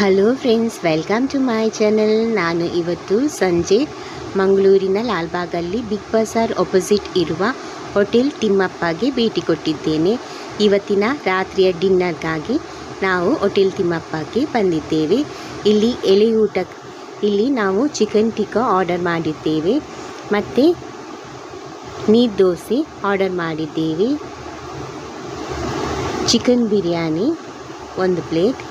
Hello friends welcome to my channel ನಾನು ಇವತ್ತು ಸಂಜೆ ಮಂಗಳೂರಿನ ಲಾಲ್ಬಾಗಲ್ಲಿ ಬಿಗ್ ಬಜಾರ್ ಆಪೋಸಿಟ್ ಇರುವ ಹೋಟೆಲ್ ತಿಮ್ಮಪ್ಪಗೆ ಭೇಟಿ ಕೊಟ್ಟಿದ್ದೇನೆ. ಇವತ್ತಿನ ರಾತ್ರಿಯ ಡಿನ್ನರ್ಗಾಗಿ ನಾವು ಹೋಟೆಲ್ ತಿಮ್ಮಪ್ಪಗೆ ಬಂದಿದ್ದೇವೆ. ಇಲ್ಲಿ ಎಲೆ ಊಟ, ಇಲ್ಲಿ ನಾವು ಚಿಕನ್ ಟಿಕ್ಕಾ ಆರ್ಡರ್ ಮಾಡಿದ್ದೇವೆ. ಮತ್ತು ನೀರು ದೋಸೆ ಆರ್ಡರ್ ಮಾಡಿದ್ದೇವೆ. ಚಿಕನ್ ಬಿರಿಯಾನಿ ಒಂದು ಪ್ಲೇಟ್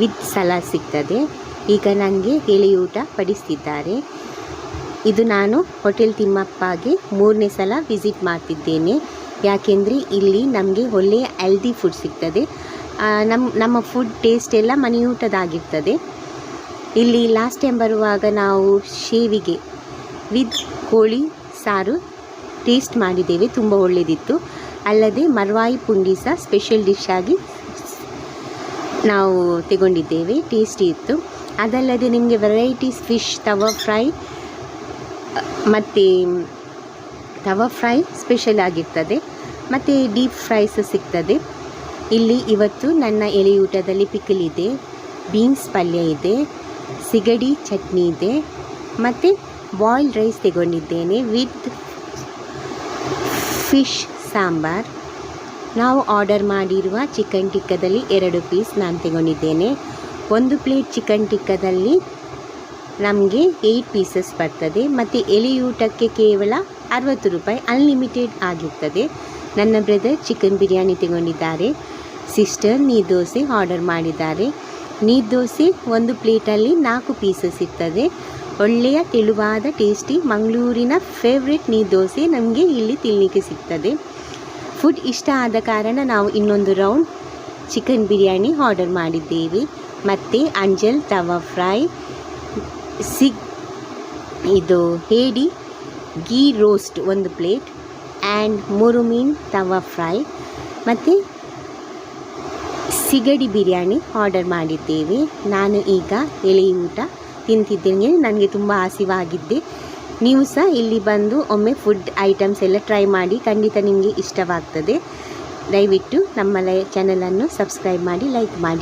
ವಿತ್ ಸಲಾಡ್ ಸಿಗ್ತದೆ. ಈಗ ನನಗೆ ಎಳೆಯೂಟ ಪಡಿಸ್ತಿದ್ದಾರೆ. ಇದು ನಾನು ಹೋಟೆಲ್ ತಿಮ್ಮಪ್ಪಗೆ ಮೂರನೇ ಸಲ ವಿಸಿಟ್ ಮಾಡ್ತಿದ್ದೇನೆ. ಯಾಕೆಂದರೆ ಇಲ್ಲಿ ನಮಗೆ ಒಳ್ಳೆಯ ಹೆಲ್ದಿ ಫುಡ್ ಸಿಗ್ತದೆ. ನಮ್ಮ ನಮ್ಮ ಫುಡ್ ಟೇಸ್ಟ್ ಎಲ್ಲ ಮನೆಯೂಟದಾಗಿರ್ತದೆ. ಇಲ್ಲಿ ಲಾಸ್ಟ್ ಟೈಮ್ ಬರುವಾಗ ನಾವು ಶೇವಿಗೆ ವಿತ್ ಕೋಳಿ, ಸಾರು ಟೇಸ್ಟ್ ಮಾಡಿದ್ದೇವೆ. ತುಂಬ ಒಳ್ಳೆಯದಿತ್ತು ಅಲ್ಲದೆ ಮರ್ವಾಯಿ ಪುಂಡಿ ಸಹ ಸ್ಪೆಷಲ್ ಡಿಶ್ ಆಗಿ ನಾವು ತಗೊಂಡಿದ್ದೇವೆ ಟೇಸ್ಟಿ ಇತ್ತು. ಅದಲ್ಲದೆ ನಿಮಗೆ ವೆರೈಟೀಸ್ ಫಿಶ್ ತವ ಫ್ರೈ ಮತ್ತು ತವ ಫ್ರೈ ಸ್ಪೆಷಲ್ ಆಗಿರ್ತದೆ. ಮತ್ತು ಡೀಪ್ ಫ್ರೈಸ್ ಸಿಗ್ತದೆ. ಇಲ್ಲಿ ಇವತ್ತು ನನ್ನ ಎಲೆಯೂಟದಲ್ಲಿ ಪಿಕಲ್ ಇದೆ ಬೀನ್ಸ್ ಪಲ್ಯ ಇದೆ, ಸಿಗಡಿ ಚಟ್ನಿ ಇದೆ, ಮತ್ತು ಬಾಯ್ಲ್ಡ್ ರೈಸ್ ತಗೊಂಡಿದ್ದೇನೆ ವಿತ್ ಫಿಶ್ ಸಾಂಬಾರ್. ನಾವು ಆರ್ಡರ್ ಮಾಡಿರುವ ಚಿಕನ್ ಟಿಕ್ಕದಲ್ಲಿ ಎರಡು ಪೀಸ್ ನಾನು ತಗೊಂಡಿದ್ದೇನೆ. ಒಂದು ಪ್ಲೇಟ್ ಚಿಕನ್ ಟಿಕ್ಕದಲ್ಲಿ ನಮಗೆ ಏಯ್ಟ್ ಪೀಸಸ್ ಬರ್ತದೆ. ಮತ್ತು ಎಲೆಯೂಟಕ್ಕೆ ಕೇವಲ ಅರವತ್ತು ರೂಪಾಯಿ ಅನ್ಲಿಮಿಟೆಡ್ ಆಗಿರ್ತದೆ. ನನ್ನ ಬ್ರದರ್ ಚಿಕನ್ ಬಿರಿಯಾನಿ ತಗೊಂಡಿದ್ದಾರೆ. ಸಿಸ್ಟರ್ ನೀರು ದೋಸೆ ಆರ್ಡರ್ ಮಾಡಿದ್ದಾರೆ. ನೀರು ದೋಸೆ ಒಂದು ಪ್ಲೇಟಲ್ಲಿ ನಾಲ್ಕು ಪೀಸಸ್ ಇರ್ತದೆ. ಒಳ್ಳೆಯ ತೆಳುವಾದ ಟೇಸ್ಟಿ ಮಂಗಳೂರಿನ ಫೇವ್ರೆಟ್ ನೀರು ದೋಸೆ ನಮಗೆ ಇಲ್ಲಿ ತಿನ್ನಲಿಕ್ಕೆ ಸಿಗ್ತದೆ. ಫುಡ್ ಇಷ್ಟ ಆದ ಕಾರಣ ನಾವು ಇನ್ನೊಂದು ರೌಂಡ್ ಚಿಕನ್ ಬಿರಿಯಾನಿ ಆರ್ಡರ್ ಮಾಡಿದ್ದೇವೆ. ಮತ್ತು ಅಂಜಲ್ ತವಾ ಫ್ರೈ, ಸಿಗ್ ಇದು ಹೇಡಿ ಗೀ ರೋಸ್ಟ್ ಒಂದು ಪ್ಲೇಟ್ ಆ್ಯಂಡ್ ಮುರುಮೀನ್ ತವಾ ಫ್ರೈ. ಮತ್ತು ಸಿಗಡಿ ಬಿರಿಯಾನಿ ಆರ್ಡರ್ ಮಾಡಿದ್ದೇವೆ. ನಾನು ಈಗ ಎಲೆ ಊಟ ತಿಂತಿದ್ದೇನೆ. ನನಗೆ ತುಂಬ ಹಸಿವಾಗಿದ್ದೆ. ನೀವು ಸಹ ಇಲ್ಲಿ ಬಂದು ಒಮ್ಮೆ ಫುಡ್ ಐಟಮ್ಸ್ ಎಲ್ಲ ಟ್ರೈ ಮಾಡಿ ಖಂಡಿತ ನಿಮಗೆ ಇಷ್ಟವಾಗ್ತದೆ. ದಯವಿಟ್ಟು ನಮ್ಮ ಲೈ ಚಾನಲನ್ನು ಸಬ್ಸ್ಕ್ರೈಬ್ ಮಾಡಿ ಲೈಕ್ ಮಾಡಿ.